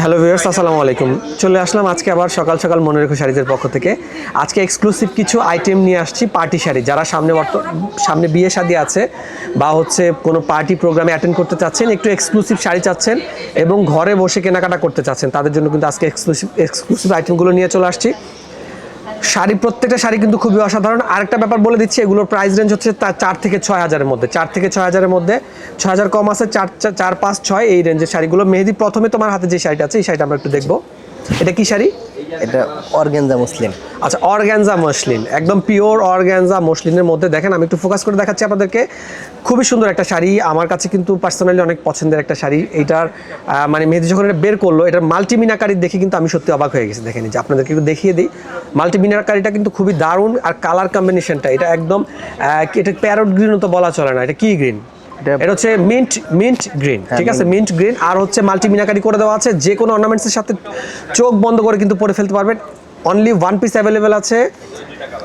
Hello viewers আসসালামু আলাইকুম। চলে আসলাম আজকে আবার সকাল সকাল মনে রেখো শাড়িদের পক্ষ থেকে। আজকে এক্সক্লুসিভ কিছু আইটেম নিয়ে আসছি পার্টি শাড়ি। যারা সামনে সামনে বিয়ে শাদী আছে বা হচ্ছে কোনো পার্টি প্রোগ্রামে অ্যাটেন্ড করতে চাচ্ছেন, একটু এক্সক্লুসিভ শাড়ি চাচ্ছেন এবং ঘরে বসে কেনাকাটা করতে চাচ্ছেন, তাদের জন্য কিন্তু আজকে এক্সক্লুসিভ এক্সক্লুসিভ আইটেমগুলো নিয়ে চলে আসছি। শাড়ি, প্রত্যেকটা শাড়ি কিন্তু খুবই অসাধারণ। আরেকটা ব্যাপার বলে দিচ্ছি, এগুলোর প্রাইস রেঞ্জ হচ্ছে তার চার থেকে ছয় হাজারের মধ্যে। চার থেকে ছয় হাজারের মধ্যে, ছয় হাজার কম আছে, চার, চার- পাঁচ, ছয় এই রেঞ্জের শাড়িগুলো। মেহেদি প্রথমে তোমার হাতে যে শাড়িটা আছে, এই শাড়িটা আমরা একটু দেখব। এটা কি শাড়ি? এটা অর্গেনজা মুসলিম। আচ্ছা অর্গ্যানজা মসলিন একদম পিওর অর্গ্যানজা মসলিনের মধ্যে। দেখেন আমি একটু ফোকাস করে দেখাচ্ছি আপনাদেরকে। খুবই সুন্দর একটা শাড়ি। আমার কাছে কিন্তু পার্সোনালি অনেক পছন্দের একটা শাড়ি। এইটার মানে মেহেদি যখন এটা বের করল এটার মাল্টি মিনাকারি দেখে কিন্তু আমি সত্যি অবাক হয়ে গেছি। দেখেন যে আপনাদেরকে একটু দেখিয়ে দিই। মাল্টি মিনাকারিটা কিন্তু খুবই দারুণ। আর কালার কম্বিনেশনটা এটা একদম এটা প্যারট গ্রিনও তো বলা চলে না। এটা কি গ্রিন এটা- হচ্ছে মিন্ট মিন্ট গ্রিন ঠিক আছে? মিন্ট গ্রিন আর হচ্ছে মাল্টি মিনাকারি করে দেওয়া আছে। যে কোনো অর্নামেন্টসের সাথে চোখ বন্ধ করে কিন্তু পরে ফেলতে পারবেন। অনলি ওয়ান পিস অ্যাভেলেবেল আছে।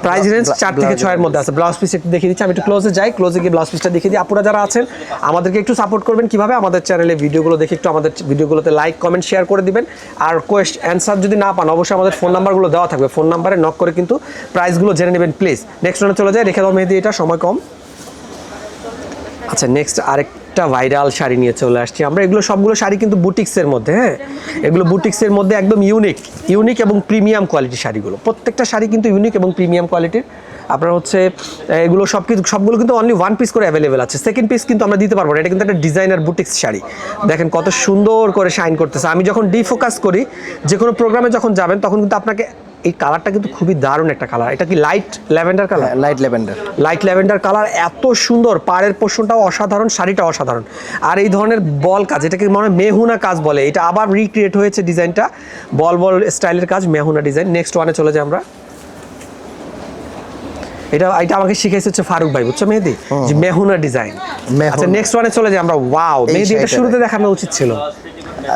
প্রাইস রেঞ্জ চার থেকে ছয়ের মধ্যে আছে। ব্লাউজ পিস একটু দেখিয়ে দিচ্ছি আমি একটু ক্লোজে যাই। ক্লোজে গিয়ে ব্লাউজ পিসটা দেখিয়ে দিই। আপুরা যারা আছেন আমাদেরকে একটু সাপোর্ট করবেন কীভাবে? আমাদের চ্যানেলে ভিডিওগুলো দেখে একটু আমাদের ভিডিওগুলোতে লাইক কমেন্ট শেয়ার করে দিবেন। আর কোয়েস্ট অ্যান্সার যদি না পান অবশ্যই আমাদের ফোন নাম্বারগুলো দেওয়া থাকবে। ফোন নাম্বারে নক করে কিন্তু প্রাইসগুলো জেনে নেবেন প্লিজ নেক্সট রানে চলে যায় রেখে দাও মেহেদি এটা সময় কম। আচ্ছা নেক্সট আরেকটা ভাইরাল শাড়ি নিয়ে চলে আসছি আমরা। এগুলো সবগুলো শাড়ি কিন্তু বুটিক্সের মধ্যে হ্যাঁ? এগুলো বুটিক্সের মধ্যে একদম ইউনিক ইউনিক এবং প্রিমিয়াম কোয়ালিটির শাড়িগুলো। প্রত্যেকটা শাড়ি কিন্তু ইউনিক এবং প্রিমিয়াম কোয়ালিটির আপনার হচ্ছে এগুলো সব কিছু সবগুলো কিন্তু অনলি ওয়ান পিস করে অ্যাভেলেবেল আছে। সেকেন্ড পিস কিন্তু আমরা দিতে পারব না, এটা কিন্তু একটা ডিজাইনার বুটিক্স শাড়ি। দেখেন কত সুন্দর করে শাইন করতেছে। আমি যখন ডিফোকাস করি যে কোনো প্রোগ্রামে যখন যাবেন, তখন কিন্তু আপনাকে এই কালারটা কিন্তু খুবই দারুণ একটা কালার। এটা কি light lavender colour light lavender light lavender colour এত সুন্দর। পাড়ের পোর্শনটাও অসাধারণ শাড়িটা অসাধারণ। আর এই ধরনের বল কাজ এটাকে মনে হয় মেহুনা কাজ বলে। এটা আবার রিক্রিয়েট হয়েছে ডিজাইনটা। বল বল স্টাইলের কাজ মেহুনা ডিজাইন নেক্সট ওয়ানে চলে যাই আমরা। এটা এটা আমাকে শিখেছে হচ্ছে ফারুক ভাই বুঝছ মেহেদি? যে মেহুনা ডিজাইন আচ্ছা নেক্সট ওয়ানে চলে যাই আমরা। ওয়াও মেহেদি এটা শুরুতে দেখানো উচিত ছিল।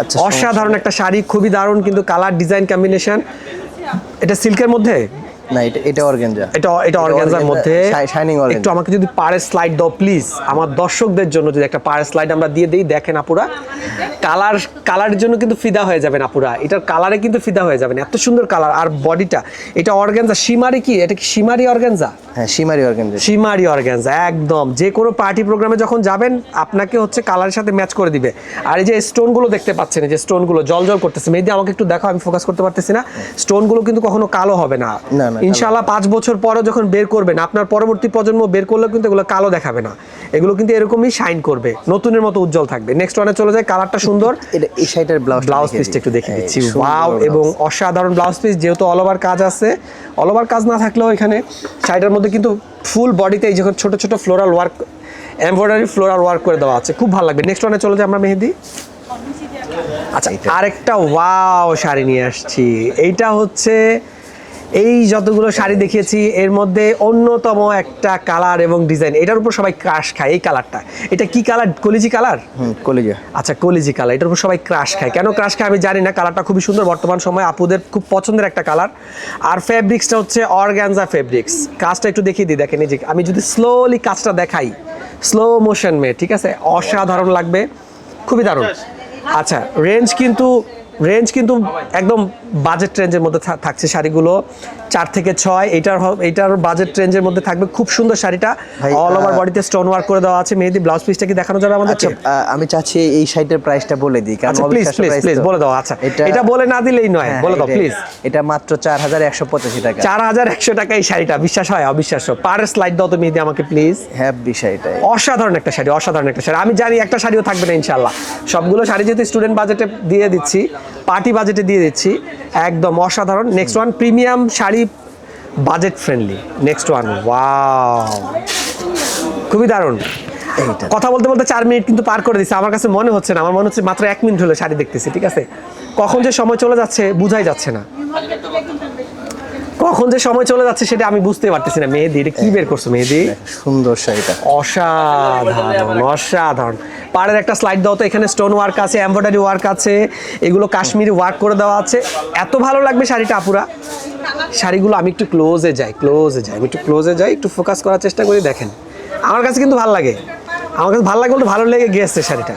আচ্ছা অসাধারণ একটা শাড়ি খুবই দারুণ কিন্তু কালার ডিজাইন কম্বিনেশন এটা সিল্কের মধ্যে? না এটা এটা অর্গেনজা। এটা এটা অর্গানজার মধ্যে শাইনিং একটু অর্গেনজা আমাকে যদি পাড়ের স্লাইড দাও প্লিজ আমার দর্শকদের জন্য যদি একটা পাড়ের স্লাইড আমরা দিয়ে দিই দেখেন আপুরা কালার কালারের জন্য কিন্তু ফিদা হয়ে যাবেন আপুরা। এটার কালারে কিন্তু ফিদা হয়ে যাবেন। এত সুন্দর কালার। আর বডিটা এটা অর্গানজা। সীমারি কি? এটা কি সীমারি অর্গানজা? হ্যাঁ সীমারি অর্গেনজা। সীমারি অর্গানজা একদম। যে কোনো পার্টি প্রোগ্রামে যখন যাবেন আপনাকে হচ্ছে কালারের সাথে ম্যাচ করে দিবে। আর এই যে স্টোনগুলো দেখতে পাচ্ছেন এই যে স্টোনগুলো জল জল করতেছে। মেহেদি আমাকে একটু দেখো আমি ফোকাস করতে পারতেছি না। স্টোনগুলো কিন্তু কখনো কালো হবে না। না, না, ইনশাআল্লাহ পাঁচ বছর পরও যখন বের করবেন আপনার পরবর্তী প্রজন্ম বের করলেও কিন্তু এগুলো কালো দেখাবে না। এগুলো কিন্তু এরকমই শাইন করবে নতুনের মতো উজ্জ্বল থাকবে। নেক্সট ওয়ানে চলে যায় কালারটা সুন্দর। এটা এই শাড়িটার ব্লাউজ ব্লাউজ পিসটা একটু দেখে দিচ্ছি। ওয়াও এবং অসাধারণ ব্লাউজ পিস যেহেতু অল ওভার কাজ আছে। অল ওভার কাজ না থাকলেও এখানে শাড়িটার মধ্যে কিন্তু ফুল বডিতে এই যখন ছোট ছোট floral work embroidery floral work করে দেওয়া আছে। খুব ভালো লাগবে। নেক্সট ওয়ানে চলে যাই আমরা মেহেদি। আচ্ছা আরেকটা ওয়াও শাড়ি নিয়ে আসছি। এইটা হচ্ছে এই যতগুলো শাড়ি দেখিয়েছি এর মধ্যে অন্যতম একটা কালার এবং ডিজাইন। এটার উপর সবাই ক্রাশ খায় এই কালারটা। এটা কি কালার? কলিজি কালার? হুম কলিজা। আচ্ছা কলিজি কালার। এটার উপর সবাই ক্রাশ খায়। কেন ক্রাশ খায় আমি জানি না কালারটা খুবই সুন্দর। বর্তমান সময়ে আপুদের খুব পছন্দের একটা কালার। আর ফেব্রিক্সটা হচ্ছে অর্গ্যানজা ফেব্রিক্স। কাজটা একটু দেখিয়ে দিই দেখেন এই যে আমি যদি স্লোলি কাজটা দেখাই স্লো মোশন মে ঠিক আছে? অসাধারণ লাগবে। খুবই দারুণ। আচ্ছা রেঞ্জ কিন্তু রেঞ্জ কিন্তু একদম বাজেট রেঞ্জের মধ্যে থাকছে শাড়িগুলো। চার থেকে ছয় এটার এটার বাজেট রেঞ্জের মধ্যে থাকবে খুব সুন্দর শাড়িটা। অল ওভার বডিতে স্টোন ওয়ার্ক করে দেওয়া আছে মেহেদি ব্লাউজ পিসটা কি দেখানো যাবে আমাদেরকে? আচ্ছা আমি চাচ্ছি এই শাড়িটার প্রাইসটা বলে দিই কারণ প্লিজ প্লিজ প্লিজ বলে দাও আচ্ছা। এটা বলে না দিলেই নয় হ্যাঁ, বলে দাও প্লিজ এটা মাত্র চার হাজার একশো পঁচাশি টাকা। চার হাজার একশো টাকা এই শাড়িটা বিশ্বাস হয়? অবিশ্বাস্য। পার স্লাইড দাও তুমি দিয়ে আমাকে প্লিজ হ্যাঁ বিষয়টাই অসাধারণ একটা শাড়ি অসাধারণ একটা শাড়ি। আমি জানি একটা শাড়িও থাকবে না ইনশাল্লাহ সবগুলো শাড়ি যেহেতু স্টুডেন্ট বাজেটে দিয়ে দিচ্ছি পার্টি বাজেটে দিয়ে দিচ্ছি একদম অসাধারণ। Next one premium sari budget friendly next one wow খুবই দারুণ। কথা বলতে বলতে চার মিনিট কিন্তু পার করে দিচ্ছে আমার কাছে মনে হচ্ছে না আমার মনে হচ্ছে মাত্র এক মিনিট হলো শাড়ি দেখতেছি ঠিক আছে? কখন যে সময় চলে যাচ্ছে বুঝাই যাচ্ছে না। কখন যে সময় চলে যাচ্ছে সেটা আমি বুঝতে পারতেছি না। মেহেদি এটা কি বের করছ মেহেদি? সুন্দর শাড়িটা। অসাধারণ অসাধারণ। পাড়ের একটা স্লাইড দাও তো এখানে স্টোন ওয়ার্ক আছে এমব্রয়ডারি ওয়ার্ক আছে এগুলো কাশ্মীরি ওয়ার্ক করে দেওয়া আছে। এত ভালো লাগবে শাড়িটা আপুরা? শাড়িগুলো আমি একটু ক্লোজে যাই ক্লোজে যাই। আমি একটু ক্লোজে যাই, একটু ফোকাস করার চেষ্টা করি, দেখেন। আমার কাছে কিন্তু ভালো লাগে। আমার কাছে ভালো লাগে বলতে ভালো লেগে গিয়েছে শাড়িটা।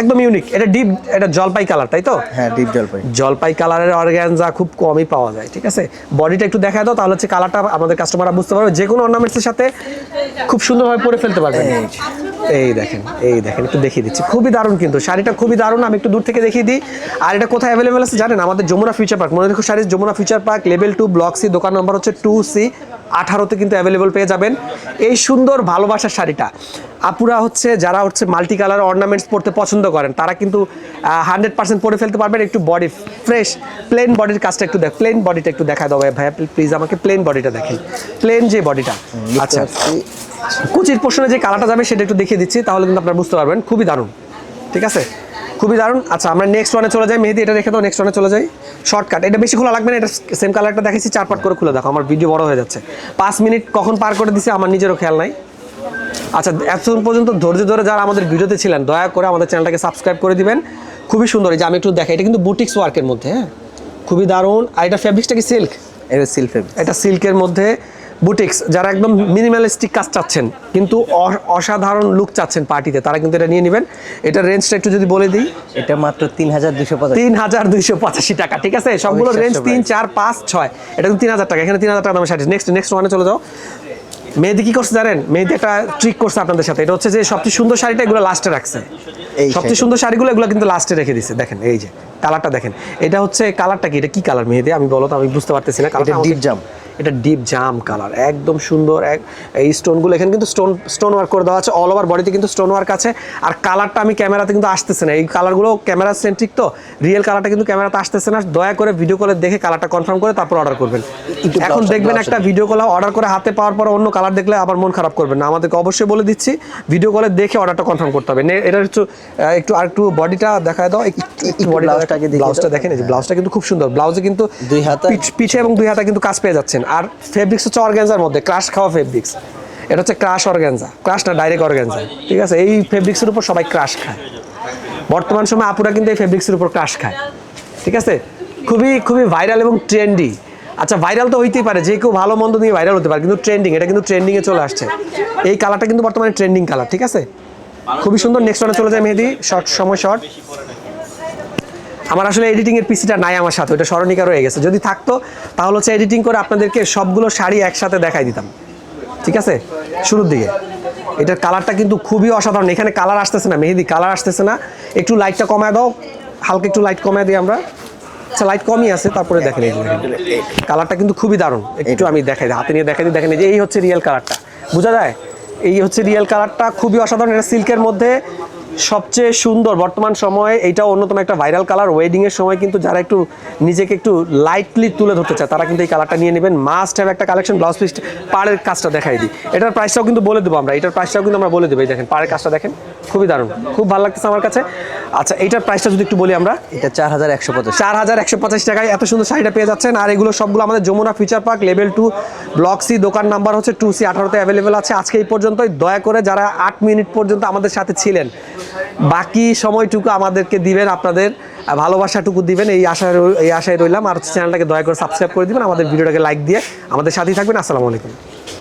একদম ইউনিক এটা ডিপ এটা জলপাই কালার তাই তো? হ্যাঁ ডিপ জলপাই। জলপাই কালারের অর্গ্যানজা খুব কমই পাওয়া যায় ঠিক আছে? বডিটা একটু দেখা দাও তাহলে হচ্ছে কালারটা আমাদের কাস্টমাররা বুঝতে পারবে। যে কোনো অর্নামেন্টসের সাথে খুব সুন্দরভাবে পরে ফেলতে পারবেন এই দেখেন এই দেখেন একটু দেখিয়ে দিচ্ছি। খুবই দারুণ কিন্তু শাড়িটা খুবই দারুণ আমি একটু দূর থেকে দেখিয়ে দিই। আর এটা কোথায় অ্যাভেলেবেল আছে জানেন? আমাদের যমুনা ফিউচার পার্ক মনে রেখো শাড়ির Jamuna future park level two block C দোকান নম্বর হচ্ছে টু সি আঠারোতে কিন্তু অ্যাভেলেবেল পেয়ে যাবেন। এই সুন্দর ভালোবাসার শাড়িটা। আপুরা হচ্ছে যারা হচ্ছে মাল্টি কালার অর্নামেন্টস পরতে পছন্দ করেন তারা কিন্তু হান্ড্রেড পার্সেন্ট পরে ফেলতে পারবেন। একটু বডি ফ্রেশ প্লেন বডির কাজটা একটু দেখ প্লেন বডিটা একটু দেখা দাও ভাইয়া। প্লিজ আমাকে প্লেন বডিটা দেখেন। প্লেন যে বডিটা আচ্ছা। কুচির পোষণে যে কালারটা যাবে সেটা একটু দেখিয়ে দিচ্ছি তাহলে কিন্তু আপনারা বুঝতে পারবেন। খুবই দারুণ। ঠিক আছে? খুবই দারুণ। আচ্ছা আমরা নেক্সট ওয়ানে চলে যাই। মেহেদি এটা রেখে দাও নেক্সট ওয়ানে চলে যাই। শর্টকাট এটা বেশি খোলা লাগবে না এটা সেম কালারটা দেখেছি চার পাট করে খুলে দেখো। আমার ভিডিও বড় হয়ে যাচ্ছে। পাঁচ মিনিট কখন পার করে দিছে আমার নিজেরও খেয়াল নাই। আচ্ছা এতক্ষণ পর্যন্ত ধৈর্য ধরে যারা আমাদের ভিডিওতে ছিলেন দয়া করে আমাদের চ্যানেলটাকে সাবস্ক্রাইব করে দিবেন। খুবই সুন্দর এই যে আমি একটু দেখাই এটা কিন্তু বুটিক্স ওয়ার্কের মধ্যে হ্যাঁ? খুবই দারুণ। আর এটা ফেব্রিক্সটা কি সিল্ক এটা সিলফেব এটা সিল্কের মধ্যে বুটিক্স যারা একদম মিনিমালিস্টিক কাজ চাচ্ছেন কিন্তু অসাধারণ লুক চাচ্ছেন পার্টিতে তারা কিন্তু এটা নিয়ে নেবেন। এটা রেঞ্জটা একটু যদি বলে দিই। এটা মাত্র তিন হাজার দুশো তিন হাজার দুইশো পঁচাশি টাকা ঠিক আছে? সবগুলো রেঞ্জ তিন চার পাঁচ ছয়। এটা কিন্তু তিন হাজার টাকা এখানে তিন হাজার টাকা দামের শাড়ি। নেক্সট নেক্সট ওয়ানে চলে যাও। মেহেদি কি করছে জানেন? মেহেদি একটা ট্রিক করছে আপনাদের সাথে। এটা হচ্ছে যে সবচেয়ে সুন্দর শাড়িটা এগুলো লাস্টে রাখছে। এই সবচেয়ে। সুন্দর শাড়িগুলো এগুলো কিন্তু লাস্টে রেখে দিছে। দেখেন এই যে কালারটা দেখেন। এটা হচ্ছে কালারটা কি? এটা কি কালার মেহেদি? আমি বলো তো আমি বুঝতে পারতেছি না। কালারটা ডিপ জাম এটা ডিপ জাম কালার একদম সুন্দর এক এই স্টোনগুলো এখানে কিন্তু স্টোন স্টোন ওয়ার্ক করে দেওয়া আছে অল ওভার বডিতে কিন্তু স্টোন ওয়ার্ক আছে। আর কালারটা আমি ক্যামেরাতে কিন্তু আসতেছে না। এই কালারগুলো ক্যামেরা সেন্ট্রিক তো রিয়েল কালারটা কিন্তু ক্যামেরাতে আসতেছে না। দয়া করে ভিডিও কলে দেখে কালারটা কনফার্ম করে তারপর অর্ডার করবেন। এখন দেখবেন একটা ভিডিও কল অর্ডার করে হাতে পাওয়ার পর অন্য কালার দেখলে আবার মন খারাপ করবেন না। আমাদেরকে অবশ্যই বলে দিচ্ছি ভিডিও কলে দেখে অর্ডারটা কনফার্ম করতে হবে। এটা একটু একটু আর একটু বডিটা দেখায় দাও। একটু বডিটা ব্লাউজটা। দেখেন এই যে ব্লাউজটা কিন্তু খুব সুন্দর। ব্লাউজে কিন্তু দুই হাতা। পিছ- পিছে এবং দুই হাতা কিন্তু কাজ পেয়ে যাচ্ছেন। আর ফেব্রিক্স হচ্ছে অর্গ্যানজার মধ্যে ক্রাশ খাওয়া ফেব্রিক্স এটা হচ্ছে ক্রাশ অর্গ্যানজা ক্রাশ না ডাইরেক্ট অর্গ্যানজা ঠিক আছে? এই ফেব্রিক্সের উপর সবাই ক্রাশ খায়। বর্তমান সময় আপুরা কিন্তু এই ফেব্রিক্সের উপর ক্রাশ খায়। ঠিক আছে? খুবই খুবই ভাইরাল এবং ট্রেন্ডি আচ্ছা ভাইরাল তো হইতেই পারে, যে কেউ ভালো, মন্দ নিয়ে ভাইরাল হতে পারে, কিন্তু ট্রেন্ডিং এটা কিন্তু ট্রেন্ডিংয়ে চলে আসছে। এই কালারটা কিন্তু বর্তমানে ট্রেন্ডিং কালার, ঠিক আছে? খুবই সুন্দর নেক্সট ওয়ানে চলে যায় মেহেদি শর্ট সময় শর্ট আমার আসলে এডিটিং এর পিসিটা নাই আমার সাথে ওটা স্মরণিকা রয়ে গেছে। যদি থাকতো তাহলে হচ্ছে এডিটিং করে আপনাদেরকে সবগুলো শাড়ি একসাথে দেখাই দিতাম। ঠিক আছে? শুরুর দিকে। এটার কালারটা কিন্তু খুবই অসাধারণ। এখানে কালার আসতেছে না মেহেদি কালার আসতেছে না। একটু লাইটটা কমায় দাও। হালকা একটু লাইট কমায় দিই আমরা। আচ্ছা লাইট কমই আছে তারপরে দেখেন এই কালারটা কিন্তু খুবই দারুণ। একটু আমি দেখাই দিই, হাতে নিয়ে দেখাই দিই। দেখেন যে এই হচ্ছে রিয়েল কালারটা বোঝা যায়? এই হচ্ছে রিয়েল কালারটা খুবই অসাধারণ। এটা সিল্কের মধ্যে সবচেয়ে সুন্দর বর্তমান সময়ে এটাও অন্যতম একটা ভাইরাল কালার ওয়েডিংয়ের সময় কিন্তু যারা একটু নিজেকে একটু লাইটলি তুলে ধরতে চায়, তারা কিন্তু এই কালারটা নিয়ে নেবেন। মাস্ট হ্যাভ একটা কালেকশন ব্লাউজ পিস পাড়ের কাজটা দেখাই দিই। এটার প্রাইসটাও কিন্তু বলে দেবো আমরা, এটার প্রাইসটাও কিন্তু আমরা বলে দেবো। এই দেখেন, পাড়ের কাজটা দেখেন, খুবই দারুণ। খুব ভালো লাগতেছে আমার কাছে। আচ্ছা এইটার প্রাইসটা যদি একটু বলি আমরা। এটা চার হাজার একশো পঁচাশি। চার হাজার একশো পঁচাশ টাকায় এত সুন্দর শাড়িটা পেয়ে যাচ্ছেন। আর এগুলো সবগুলো আমাদের Jamuna future park level two block C দোকান নাম্বার হচ্ছে টু সি আঠারোতে অ্যাভেলেবেল আছে। আজকে এই পর্যন্তই। দয়া করে যারা আট মিনিট পর্যন্ত আমাদের সাথে ছিলেন বাকি সময়টুকু আমাদেরকে দিবেন আপনাদের ভালোবাসাটুকু দিবেন এই আশায় এই আশায় রইলাম। আর চ্যানেলটাকে দয়া করে সাবস্ক্রাইব করে দিবেন। আমাদের ভিডিওটাকে লাইক দিয়ে আমাদের সাথেই থাকবেন। আসসালামু আলাইকুম।